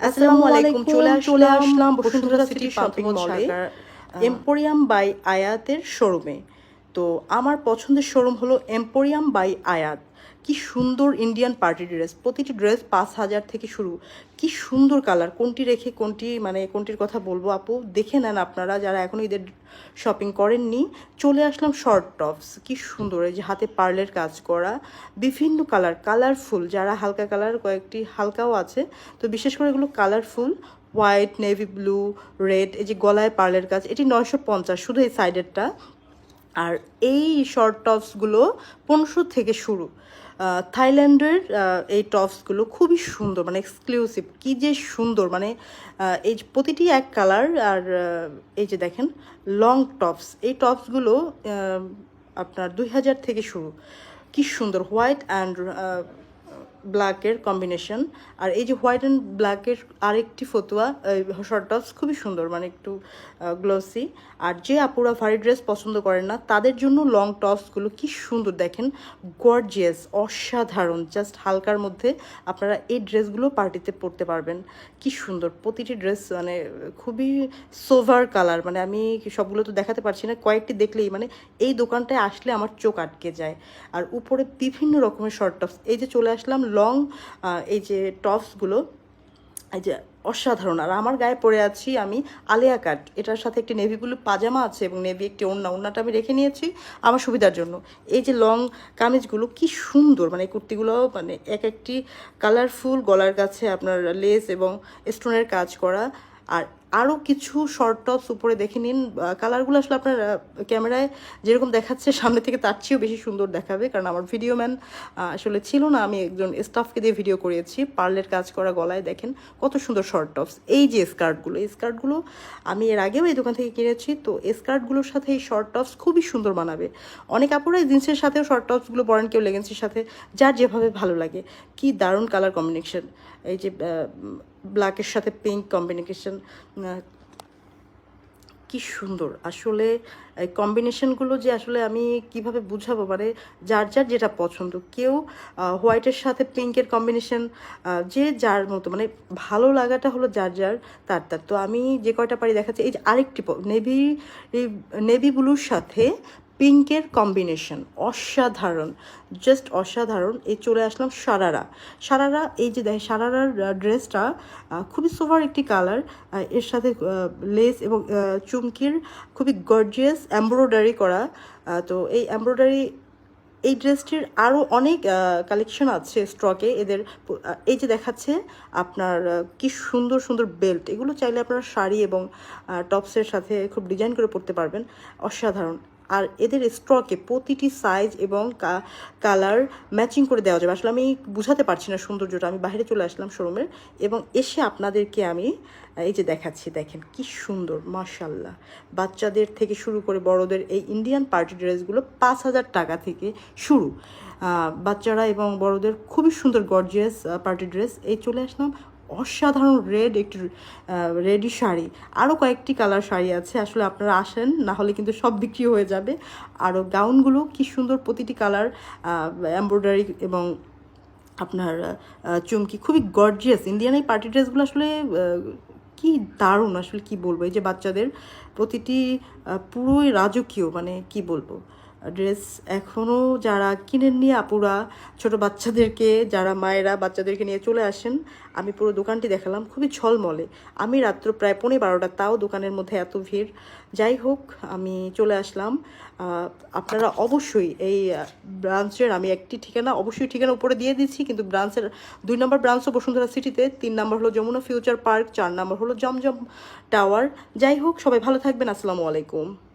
আসসালামু আলাইকুম চলে চলে আসলাম বসুন্ধরা সিটি শপিং মলে এম্পোরিয়াম বাই আয়াতের শোরুমে তো আমার পছন্দের শোরুম হলো এম্পোরিয়াম বাই আয়াত কি সুন্দর ইন্ডিয়ান পার্টি ড্রেস প্রতিটি ড্রেস পাঁচ হাজার থেকে শুরু। কি সুন্দর কালার কোনটি রেখে কোনটি মানে কোনটির কথা বলব আপু? দেখে নেন আপনারা, যারা এখনও ঈদের শপিং করেননি। চলে আসলাম শর্ট টপস কি সুন্দর, এই যে হাতে পার্লের কাজ করা। বিভিন্ন কালার কালারফুল যারা হালকা কালার কয়েকটি হালকাও আছে। তো বিশেষ করে এগুলো colourful white navy blue red এই যে গলায় পার্লের কাজ। এটি নয়শো পঞ্চাশ, শুধু এই সাইডেরটা আর এই শর্ট টপসগুলো পনেরোশো থেকে শুরু। থাইল্যান্ডের এই টপসগুলো খুবই সুন্দর মানে এক্সক্লুসিভ কি যে সুন্দর মানে এই প্রতিটি এক কালার আর এই যে দেখেন লং টপস এই টপসগুলো আপনার দুই হাজার থেকে শুরু। কি সুন্দর হোয়াইট অ্যান্ড ব্ল্যাকের কম্বিনেশন আর এই যে হোয়াইট অ্যান্ড ব্ল্যাকের আরেকটি ফতুয়া শর্ট টপস খুবই সুন্দর মানে একটু গ্লোসি আর যে আপুরা ভারী ড্রেস পছন্দ করেন না, তাদের জন্য লং টপসগুলো কি সুন্দর দেখেন গর্জিয়াস অসাধারণ জাস্ট হালকার মধ্যে আপনারা এই ড্রেসগুলো পার্টিতে পরতে পারবেন। কি সুন্দর, প্রতিটি ড্রেস মানে খুবই সোভার কালার মানে আমি সবগুলো তো দেখাতে পারছি না, কয়েকটি দেখলেই মানে এই দোকানটায় আসলে আমার চোখ আটকে যায়। আর উপরে বিভিন্ন রকমের শর্ট টপস এই যে চলে আসলাম লং এই যে টপসগুলো এই যে অসাধারণ। আর আমার গায়ে পরে আছি আমি আলিয়া কাট। এটার সাথে একটি নেভি ব্লু পাজামা আছে এবং নেভি একটি ওড়না। ওড়নাটা আমি রেখে নিয়েছি আমার সুবিধার জন্য। এই যে লং কামিজগুলো কি সুন্দর। মানে কুর্তিগুলো মানে এক একটি কালারফুল গলার কাছে আপনার লেস এবং স্টোনের কাজ করা। আর আরও কিছু শর্ট টপস উপরে দেখে নিন। কালারগুলো আসলে আপনার ক্যামেরায় যেরকম দেখাচ্ছে, সামনে থেকে তার চেয়েও বেশি সুন্দর দেখাবে। কারণ আমার ভিডিও ম্যান আসলে ছিল না, আমি একজন স্টাফকে দিয়ে ভিডিও করিয়েছি। পার্লের কাজ করা গলায় দেখেন, কত সুন্দর শর্ট টপস এই যে স্কার্টগুলো এই স্কার্টগুলো আমি এর আগেও এই দোকান থেকে কিনেছি। তো এই স্কার্টগুলোর সাথে এই শর্ট টপস খুবই সুন্দর মানাবে। অনেক আপুরাই জিন্সের সাথেও শর্ট টপসগুলো পরেন, কেউ লেগেন্সের সাথে, যার যেভাবে ভালো লাগে। কি দারুণ কালার কম্বিনেশন এই যে ব্ল্যাকের সাথে পিঙ্ক কম্বিনেশন কি সুন্দর। আসলে কম্বিনেশনগুলো যে আসলে আমি কীভাবে বুঝাবো? মানে যার যার যেটা পছন্দ। কেউ হোয়াইটের সাথে পিঙ্কের কম্বিনেশন যে যার মতো। মানে ভালো লাগাটা হলো যার যার, তার তার। তো আমি যে কয়টা পারি দেখাচ্ছি। এই যে আরেকটি নেভি নেভি ব্লুর সাথে পিঙ্কের কম্বিনেশন, অসাধারণ জাস্ট অসাধারণ। এই চলে আসলাম সারারা। সারারা, এই যে দেখ সারারার ড্রেসটা খুবই সোভার একটি কালারের সাথে লেস এবং চুমকির খুবই গর্জিয়াস এমব্রয়ডারি করা। তো এই এমব্রয়ডারি এই ড্রেসটির আরও অনেক কালেকশন আছে স্টকে এদের এই যে দেখাচ্ছে আপনার কি সুন্দর সুন্দর বেল্ট এগুলো চাইলে আপনারা শাড়ি এবং টপসের সাথে খুব ডিজাইন করে পরতে পারবেন। অসাধারণ। আর এদের স্টকে প্রতিটি সাইজ এবং কালার ম্যাচিং করে দেওয়া যাবে। আসলে আমি বুঝাতে পারছি না সৌন্দর্যটা। আমি বাইরে চলে আসলাম শোরুমের এবং এসে আপনাদেরকে আমি, এই যে দেখাচ্ছি, দেখেন কি সুন্দর মার্শাল্লাহ বাচ্চাদের থেকে শুরু করে বড়দের এই ইন্ডিয়ান পার্টি ড্রেসগুলো পাঁচ হাজার টাকা থেকে শুরু। বাচ্চারা এবং বড়দের খুবই সুন্দর গর্জিয়াস পার্টি ড্রেস এই চলে আসলাম অসাধারণ রেড একটি রেডি শাড়ি। আরও কয়েকটি কালার শাড়ি আছে, আসলে আপনারা আসেন, না হলে কিন্তু সব বিক্রি হয়ে যাবে। আরও গাউনগুলো কি সুন্দর প্রতিটি কালার এমব্রয়ডারি এবং আপনার চুমকি। খুবই গর্জিয়াস ইন্ডিয়ান এই পার্টি ড্রেসগুলো আসলে কি দারুণ, আসলে কি বলব? এই যে বাচ্চাদের প্রতিটি পুরোই রাজকীয় মানে কি বলব? ড্রেস এখনও যারা কিনেন নিয়ে আপুরা, ছোট বাচ্চাদেরকে, যারা মায়েরা বাচ্চাদেরকে নিয়ে চলে আসেন, আমি পুরো দোকানটি দেখালাম খুবই ঝলমলে। আমি রাত্র প্রায় পৌনে বারোটা, তাও দোকানের মধ্যে এত ভিড়। যাই হোক, আমি চলে আসলাম। আপনারা অবশ্যই এই ব্রাঞ্চের, আমি একটি ঠিকানা, অবশ্যই ঠিকানা উপরে দিয়ে দিচ্ছি, কিন্তু ব্রাঞ্চের দুই নম্বর ব্রাঞ্চ বসুন্ধরা সিটিতে, তিন নম্বর হলো যমুনা ফিউচার পার্ক, চার নম্বর হলো জমজম টাওয়ার। যাই হোক, সবাই ভালো থাকবেন, আসসালামু আলাইকুম।